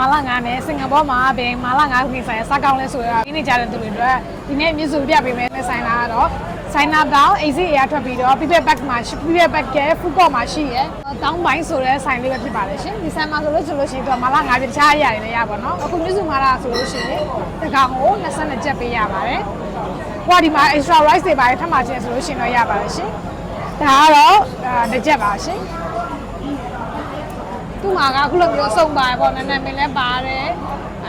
မာလာငါနဲ့စင်ကာပူမှာဘယ်မာလာငါခင်ဆိုင်စားကောင်းလဲဆိုတော့ဒီနေ့ကြားတဲ့သူတွေအတွက်ဒီနေ့မြစ်စုပြပေးမယ်နဲ့ဆိုင်လာကတော့ဆိုင်နာတောင်း AC အရာထွက်ပြီးတော့ Pipet Pack မှာ Pipet Pack ကဖူကော့မှာရှိရဲတောင်းပိုင်းဆိုတဲ့ဆိုင်လေးပဲဖြစ်ပါတယ်ရှင်ဒီဆိုင်မှာဆိုလို့ဆိုလို့ရှိရင်တော့မာလာငါပြတခြားအရာတွေလည်းရပါတော့အခုမြစ်စုမာလာဆိုလို့ရှိရင်တကောင်ကို20ကျပ်ပေးရပါတယ်ဟိုဒီမှာ extra rice တွေပါတယ်ထပ်မှချင်းဆိုလို့ရှိရင်တော့ရပါတယ်ရှင်ဒါကတော့အဲတစ်ချက်ပါရှင် သူ့မှာကအခုလိုမျိုးစုံပါတယ်ပေါ့နာနာမည်လည်းပါတယ်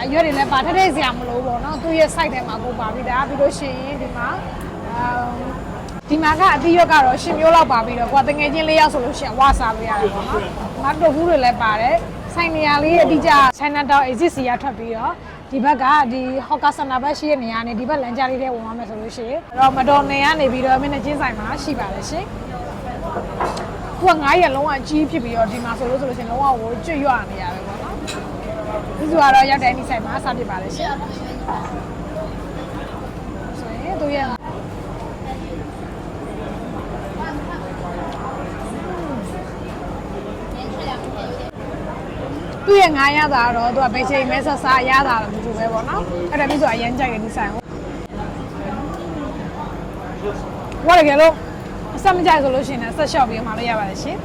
အရွက်တွေလည်းပါထက်ထက်စရာမလိုပေါ့နော်သူ့ရဲ့ site ထဲမှာကိုပါပြီးသားပြီးလို့ရှိရင်ဒီမှာအမ်ဒီမှာကအတိရွက်ကတော့ရှင်မျိုးလောက်ပါပြီးတော့ကိုကတငယ်ချင်းလေးယောက်ဆိုလို့ရှိရင်ဝါစားလို့ရတယ်ပေါ့နော်မတ်တိုဖူးတွေလည်းပါတယ်ဆိုင်နေရာလေးအတိအကျ China Town exist စီရထွက်ပြီးတော့ဒီဘက်ကဒီ Hawker Center ဘက်ရှိတဲ့နေရာနဲ့ဒီဘက်လမ်းကြားလေးထဲဝင်သွားမယ်ဆိုလို့ရှိရင်အဲ့တော့မတော်နေကနေပြီးတော့မင်းနဲ့ချင်းဆိုင်မှာရှိပါတယ်ရှင် သူက9ရက်လုံးဝကြီးဖြစ်ပြီးတော့ဒီမှာဆိုလို့ဆိုလို့ရှိရင်လုံးဝကိုကျွတ်ရွနေရပဲပေါ့နော်ဒီဆိုကတော့ရောက်တိုင်းဒီဆိုင်မှာစဖြစ်ပါလေရှင်ဆိုရင်သူရဲ့သူ့ရဲ့ငါးရတာတော့သူကဘယ်ချိန်မဲဆက်စားရတာလို့မတူပဲပေါ့နော်အဲ့ဒါမျိုးဆိုအရင်ကြိုက်တယ်ဒီဆိုင်ကိုဝါရကလို့ အဆက်မကြိုက်ဆိုလို့ရှိရင်လည်းဆက်လျှော့ပြီးမှလို့ရပါတယ်ရှင်။